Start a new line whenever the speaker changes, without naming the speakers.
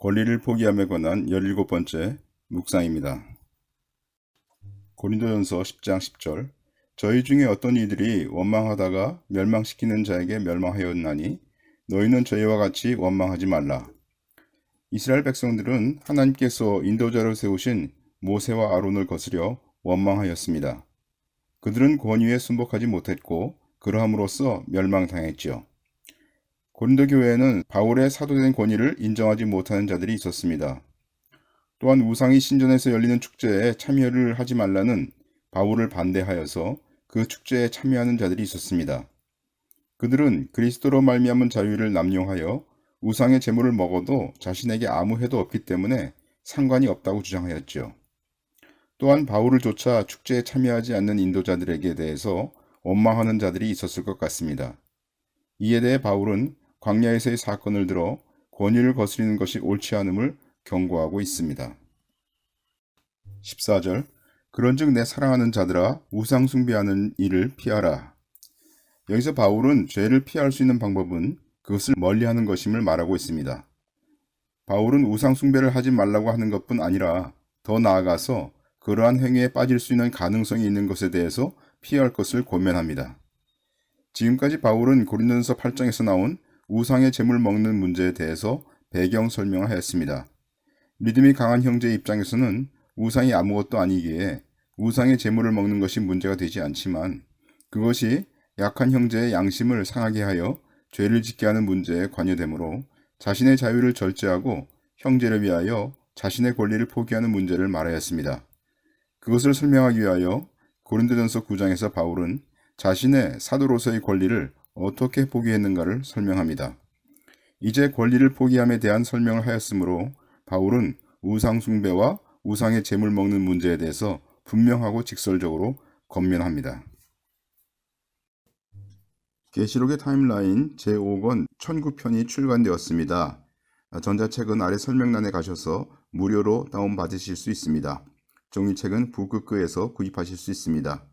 권리를 포기함에 관한 17번째 묵상입니다. 고린도전서 10장 10절 저희 중에 어떤 이들이 원망하다가 멸망시키는 자에게 멸망하였나니 너희는 저희와 같이 원망하지 말라. 이스라엘 백성들은 하나님께서 인도자로 세우신 모세와 아론을 거스려 원망하였습니다. 그들은 권위에 순복하지 못했고 그러함으로써 멸망당했지요. 고린도 교회에는 바울의 사도된 권위를 인정하지 못하는 자들이 있었습니다. 또한 우상이 신전에서 열리는 축제에 참여를 하지 말라는 바울을 반대하여서 그 축제에 참여하는 자들이 있었습니다. 그들은 그리스도로 말미암은 자유를 남용하여 우상의 제물을 먹어도 자신에게 아무 해도 없기 때문에 상관이 없다고 주장하였죠. 또한 바울을 쫓아 축제에 참여하지 않는 인도자들에게 대해서 원망하는 자들이 있었을 것 같습니다. 이에 대해 바울은 광야에서의 사건을 들어 권위를 거스리는 것이 옳지 않음을 경고하고 있습니다. 14절 그런즉 내 사랑하는 자들아 우상 숭배하는 일을 피하라. 여기서 바울은 죄를 피할 수 있는 방법은 그것을 멀리하는 것임을 말하고 있습니다. 바울은 우상 숭배를 하지 말라고 하는 것뿐 아니라 더 나아가서 그러한 행위에 빠질 수 있는 가능성이 있는 것에 대해서 피할 것을 권면합니다. 지금까지 바울은 고린도전서 8장에서 나온 우상의 재물 먹는 문제에 대해서 배경 설명을 하였습니다. 믿음이 강한 형제의 입장에서는 우상이 아무것도 아니기에 우상의 재물을 먹는 것이 문제가 되지 않지만 그것이 약한 형제의 양심을 상하게 하여 죄를 짓게 하는 문제에 관여되므로 자신의 자유를 절제하고 형제를 위하여 자신의 권리를 포기하는 문제를 말하였습니다. 그것을 설명하기 위하여 고린도전서 9장에서 바울은 자신의 사도로서의 권리를 어떻게 포기했는가를 설명합니다. 이제 권리를 포기함에 대한 설명을 하였으므로 바울은 우상 숭배와 우상의 재물 먹는 문제에 대해서 분명하고 직설적으로 건면합니다. 계시록의 타임라인 제5권 1009편이 출간되었습니다. 전자책은 아래 설명란에 가셔서 무료로 다운받으실 수 있습니다. 종이책은 북극크에서 구입하실 수 있습니다.